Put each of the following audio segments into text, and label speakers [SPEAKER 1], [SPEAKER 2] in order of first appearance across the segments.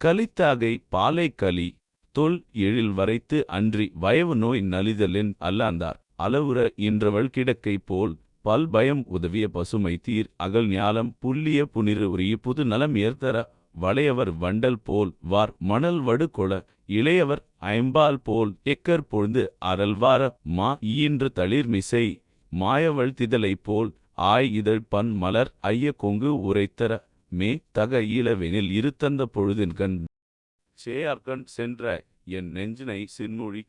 [SPEAKER 1] கலித்தாகை பாலை களி தொல் எழில் வரைத்து அன்றி வயவு நோய் நலிதலின் அல்லாந்தார். அளவுற இன்றவள் கிடக்கை போல் பல் பயம் உதவிய பசுமை தீர். அகல் ஞாலம் புல்லிய புனிறு உரிய புது நலம் ஏர்த்தர வளையவர் வண்டல் போல் வார். மணல் வடு கொள இளையவர் ஐம்பால் போல் எக்கர் பொழுது அரல்வார மா. ஈன்று தளிர்மிசை மாயவள் திதலை போல் ஆய் இதழ் பன் மலர் ஐய கொங்கு உரைத்தர மே தக ஈழவெனில் இருத்தந்த பொழுதின்கண் சேயார்கண் சென்ற என் நெஞ்சினை சின்மொழி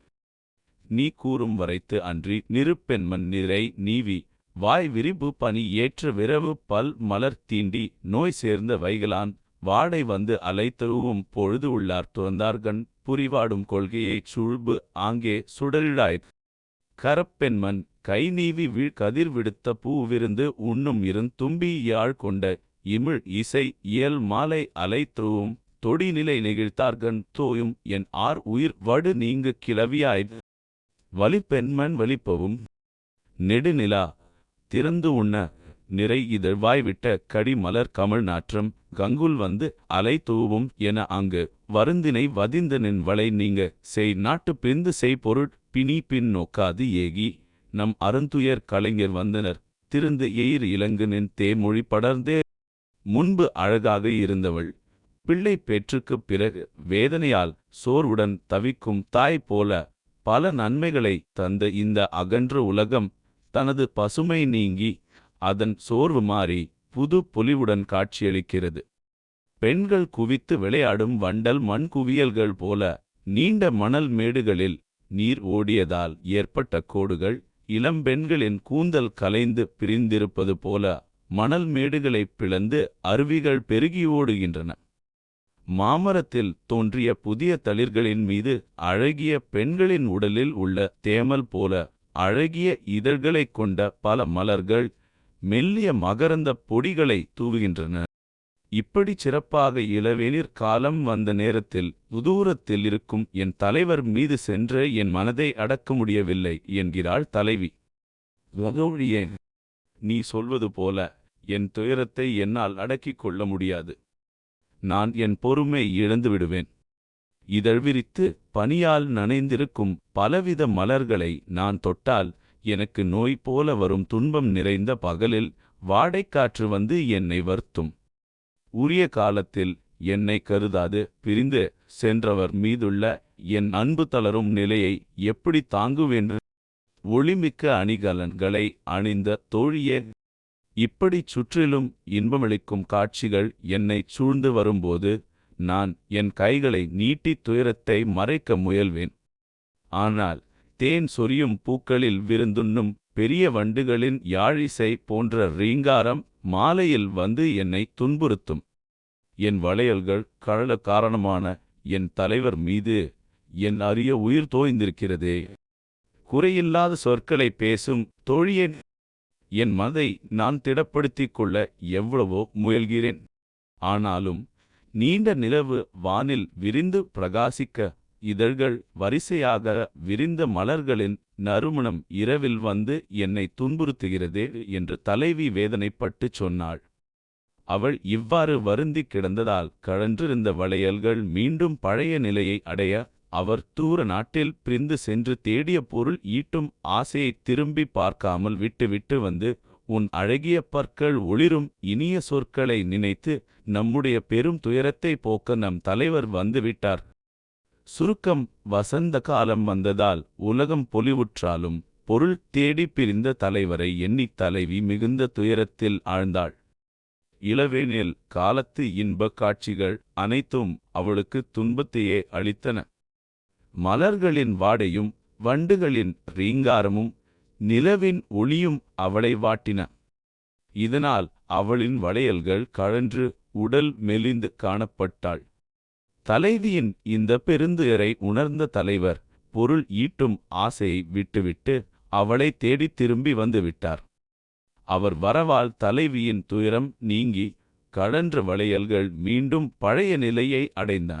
[SPEAKER 1] நீ கூறும் வரைத்து அன்றி நிருப்பெண்மன் நிறை நீவி வாய் விரிபு பனி ஏற்ற விரவு பல் மலர் தீண்டி நோய் சேர்ந்த வைகளான் வாடை வந்து அலைத்தழுவும் பொழுது உள்ளார் துறந்தார்கண் புரிவாடும் கொள்கையைச் சுழ்பு ஆங்கே சுடலிடாய் கரப்பெண்மன் கை நீவி வீழ் கதிர் விடுத்த பூவிருந்து உண்ணும் இருந்தும்பி யாழ் கொண்ட இமிழ் இசை இயல் மாலை அலைத்துவும் தொடிநிலை நெகிழ்த்தார்கண் தோயும் என் ஆர் உயிர் வடு நீங்கு கிளவியாய். வலிப்பெண்மன் வலிப்பவும் நெடுநிலா திறந்து உண்ண நிறை இதழ்வாய்விட்ட கடி மலர் கமழ் நாற்றம் கங்குல் வந்து அலை தூவும் என அங்கு வருந்தினை வதிந்த நின் வளை நீங்க செய் நாட்டு பிந்து செய் பொருட் பிணி பின் நோக்காது ஏகி. நம் அருந்துயர் கலைஞர் வந்தனர் திருந்து எயிர் இலங்கு நின் தேமொழி படர்ந்தே. முன்பு அழகாக இருந்தவள். பிள்ளை பெற்றுக்குப் பிறகு வேதனையால் சோர்வுடன் தவிக்கும் தாய் போல பல நன்மைகளை தந்த இந்த அகன்ற உலகம் தனது பசுமை நீங்கி அதன் சோர்வு மாறி புது பொலிவுடன் காட்சியளிக்கிறது. பெண்கள் குவித்து விளையாடும் வண்டல் மண் குவியல்கள் போல நீண்ட மணல் மேடுகளில் நீர் ஓடியதால் ஏற்பட்ட கோடுகள் இளம்பெண்களின் கூந்தல் கலைந்து பிரிந்திருப்பது போல மணல் மேடுகளைப் பிளந்து அருவிகள் பெருகி ஓடுகின்றன. மாமரத்தில் தோன்றிய புதிய தளிர்களின் மீது அழகிய பெண்களின் உடலில் உள்ள தேமல் போல அழகிய இதழ்களைக் கொண்ட பல மலர்கள் மெல்லிய மகரந்த பொடிகளை தூவுகின்றன. இப்படி சிறப்பாக இளவேனிற் காலம் வந்த நேரத்தில் உதூரத்தில் இருக்கும் என் தலைவர் மீது சென்று என் மனதை அடக்க முடியவில்லை என்கிறாள் தலைவி. வகோழியே நீ சொல்வது போல என் துயரத்தை என்னால் அடக்கிக் கொள்ள முடியாது. நான் என் பொறுமை இழந்து விடுவேன் இதழ் விரித்து பனியால் நனைந்திருக்கும் பலவித மலர்களை நான் தொட்டால் எனக்கு நோய் போல வரும் துன்பம் நிறைந்த பகலில் வாடைக்காற்று வந்து என்னை வருத்தும். உரிய காலத்தில் என்னை கருதாது பிரிந்து சென்றவர் மீதுள்ள என் அன்பு தளரும் நிலையை எப்படி தாங்குவேன்? ஒளிமிக்க அணிகலன்களை அணிந்த தோழியே இப்படிச் சுற்றிலும் இன்பமளிக்கும் காட்சிகள் என்னைச் சூழ்ந்து வரும்போது நான் என் கைகளை நீட்டித் துயரத்தை மறைக்க முயல்வேன். ஆனால் தேன் சொரியும் பூக்களில் விருந்துண்ணும் பெரிய வண்டுகளின் யாழிசை போன்ற ரீங்காரம் மாலையில் வந்து என்னை துன்புறுத்தும். என் வளையல்கள் கழல காரணமான என் தலைவர் மீது என் அரிய உயிர் தோய்ந்திருக்கிறதே. குறையில்லாத சொற்களை பேசும் தோழியேன் என் மதை நான் திடப்படுத்திக் கொள்ள எவ்வளவோ முயல்கிறேன். ஆனாலும் நீண்ட நிலவு வானில் விரிந்து பிரகாசிக்க இதழ்கள் வரிசையாக விரிந்த மலர்களின் நறுமணம் இரவில் வந்து என்னை துன்புறுத்துகிறதே என்று தலைவி வேதனைப்பட்டுச் சொன்னாள். அவள் இவ்வாறு வருந்தி கிடந்ததால் கழன்றிருந்த வளையல்கள் மீண்டும் பழைய நிலையை அடைய அவர் தூர நாட்டில் பிரிந்து சென்று தேடிய பொருள் ஈட்டும் ஆசையை திரும்பி பார்க்காமல் விட்டுவிட்டு வந்து உன் அழகிய பற்கள் ஒளிரும் இனிய சொற்களை நினைத்து நம்முடைய பெரும் துயரத்தை போக்க நம் தலைவர் வந்துவிட்டார் சுருக்கம் வசந்த காலம் வந்ததால் உலகம் பொலிவுற்றாலும் பொருள் தேடி பிரிந்த தலைவரை எண்ணித் தலைவி மிகுந்த துயரத்தில் ஆழ்ந்தாள். இளவேனில் காலத்து இன்பக் காட்சிகள் அனைத்தும் அவளுக்கு துன்பத்தையே அளித்தன. மலர்களின் வாடையும் வண்டுகளின் ரீங்காரமும் நிலவின் ஒளியும் அவளை வாட்டின. இதனால் அவளின் வளையல்கள் கழன்று உடல் மெலிந்து காணப்பட்டாள். தலைவியின் இந்த பெருந்துயரை உணர்ந்த தலைவர் பொருள் ஈட்டும் ஆசையை விட்டுவிட்டு அவளை தேடித் திரும்பி வந்துவிட்டார் அவர் வரவால் தலைவியின் துயரம் நீங்கி கழன்ற வளையல்கள் மீண்டும் பழைய நிலையை அடைந்தன.